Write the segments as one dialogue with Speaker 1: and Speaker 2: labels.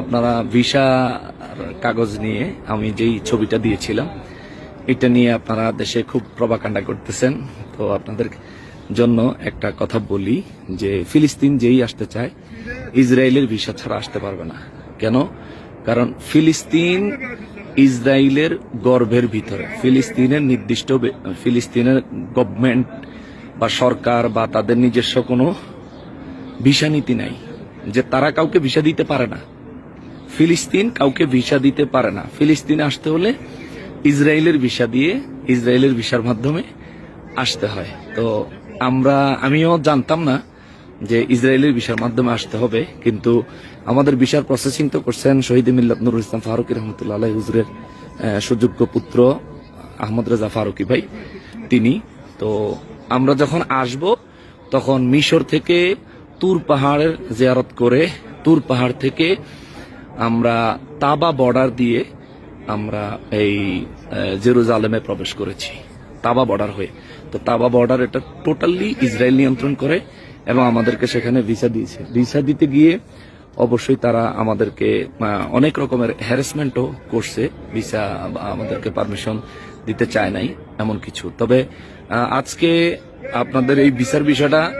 Speaker 1: আপনারা ভিসা কাগজ নিয়ে আমি যেই ছবিটা দিয়েছিলাম, এটা নিয়ে আপনারা দেশে খুব প্রবাকাণ্ডা করতেছেন। তো আপনাদের জন্য একটা কথা বলি যে, ফিলিস্তিন যেই আসতে চায়, ইসরায়েলের ভিসা ছাড়া আসতে পারবে না। কেন? কারণ ফিলিস্তিন ইসরায়েলের গর্ভের ভিতরে, ফিলিস্তিনের নির্দিষ্ট ফিলিস্তিনের গভর্নমেন্ট বা সরকার বা তাদের নিজস্ব কোনো ভিসা নীতি নাই, যে তারা কাউকে ভিসা দিতে পারে না। ফিলিস্তিন কাউকে ভিসা দিতে পারে না। ফিলিস্তিনে আসতে হলে ইসরায়েলের ভিসা দিয়ে ইসরায়েলের ভিসার মাধ্যমে আসতে হয়। তো আমরা, আমিও জানতাম না যে ইসরায়েলের ভিসার মাধ্যমে আসতে হবে, কিন্তু আমাদের ভিসার প্রসেসিং তো করছেন শহীদ মিল্লাত নুরুল ইসলাম ফারুকি রহমতুল্লাহ আলাই হুজুরের সুযোগ্য পুত্র আহমদ রেজা ফারুকি ভাই, তিনি। তো আমরা যখন আসব, তখন মিশর থেকে তুর পাহাড়ের জিয়ারত করে, তুর পাহাড় থেকে আমরা তাবা বর্ডার দিয়ে আমরা এই জেরুজালেমে প্রবেশ করেছি। তাবা বর্ডার হয়ে। তো তাবা বর্ডার এটা টোটালি ইসরায়েল নিয়ন্ত্রণ করে এবং আমাদেরকে সেখানে ভিসা দিয়েছে। ভিসা দিতে গিয়ে অবশ্যই তারা আমাদেরকে অনেক রকমের হ্যারাসমেন্টও করছে। ভিসা আমাদেরকে পারমিশন দিতে চায় নাই এমন কিছু। তবে আজকে আপনাদের এই ভিসার বিষয়টা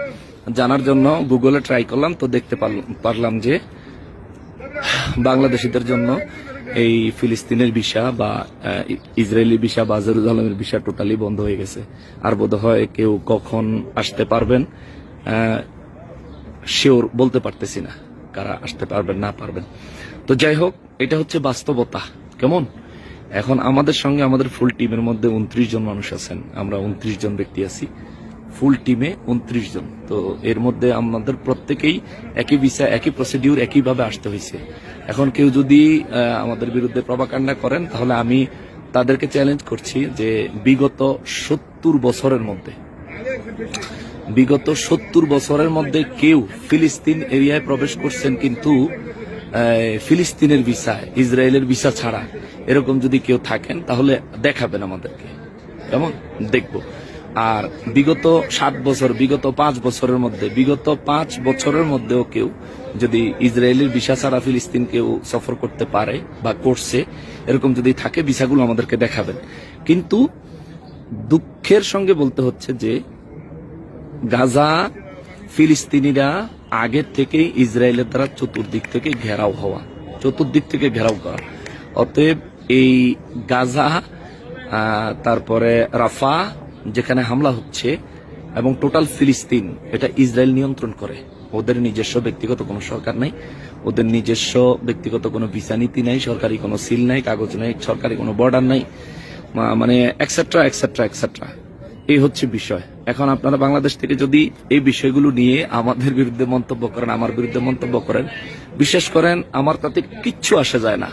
Speaker 1: জানার জন্য গুগলে ট্রাই করলাম। তো দেখতে পারল- পারলাম যে বাংলাদেশিদের জন্য এই ফিলিস্তিনের ভিসা বা ইসরায়েলি ভিসা বা জেরুজালেমের ভিসা টোটালি বন্ধ হয়ে গেছে। আর বোধ হয় কেউ কখন আসতে পারবেন শিওর বলতে পারতেছি না কারা আসতে পারবেন, না পারবেন। তো যাই হোক, এটা হচ্ছে বাস্তবতা। কেমন? এখন আমাদের সঙ্গে আমাদের ফুল টিমের মধ্যে উনত্রিশ জন মানুষ আছেন। আমরা উনত্রিশ জন ব্যক্তি আছি। ফুল টিমে উনত্রিশ জন। তো এর মধ্যে আমাদের প্রত্যেকেই একই ভিসা একই প্রসিডিউর একইভাবে আসতে হয়েছে। এখন কেউ যদি আমাদের বিরুদ্ধে প্রবাকাণ্ডা করেন, তাহলে আমি তাদেরকে চ্যালেঞ্জ করছি যে বিগত সত্তর বছরের মধ্যে, বিগত সত্তর বছরের মধ্যে কেউ ফিলিস্তিন এরিয়ায় প্রবেশ করছেন কিন্তু ফিলিস্তিনের ভিসা ইসরায়েলের ভিসা ছাড়া। এরকম যদি কেউ থাকেন, তাহলে দেখাবেন আমাদেরকে। কেমন? দেখব। আর বিগত সাত বছর, বিগত পাঁচ বছরের মধ্যে, বিগত পাঁচ বছরের মধ্যেও কেউ যদি ইসরায়েলের ভিসা ছাড়া ফিলিস্তিন কেউ সফর করতে পারে বা করছে, এরকম যদি থাকে, ভিসাগুলো আমাদেরকে দেখাবেন। কিন্তু দুঃখের সঙ্গে বলতে হচ্ছে যে, গাজা ফিলিস্তিনিরা আগের থেকে ইসরায়েলের দ্বারা চতুর্দিক থেকে ঘেরাও হওয়া, চতুর্দিক থেকে ঘেরাও করা। অতএব এই গাজা তারপরে রাফা যেখানে হামলা হচ্ছে এবং টোটাল ফিলিস্তিন এটা ইসরায়েল নিয়ন্ত্রণ করে। ওদের নিজস্ব ব্যক্তিগত কোনো সরকার নাই, ওদের নিজস্ব ব্যক্তিগত কোনো ভিসা নীতি নাই, সরকারি কোনো সিল নাই, কাগজ নাই, সরকারি কোনো বর্ডার নাই মানে এক্সেট্রা এক্সেট্রা এক্সেট্রা এই হচ্ছে বিষয়। এখন আপনারা বাংলাদেশ থেকে যদি এই বিষয়গুলো নিয়ে আমাদের বিরুদ্ধে মন্তব্য করেন, আমার বিরুদ্ধে মন্তব্য করেন বিশেষ করেন, আমার তাতে কিচ্ছু আসে যায় না।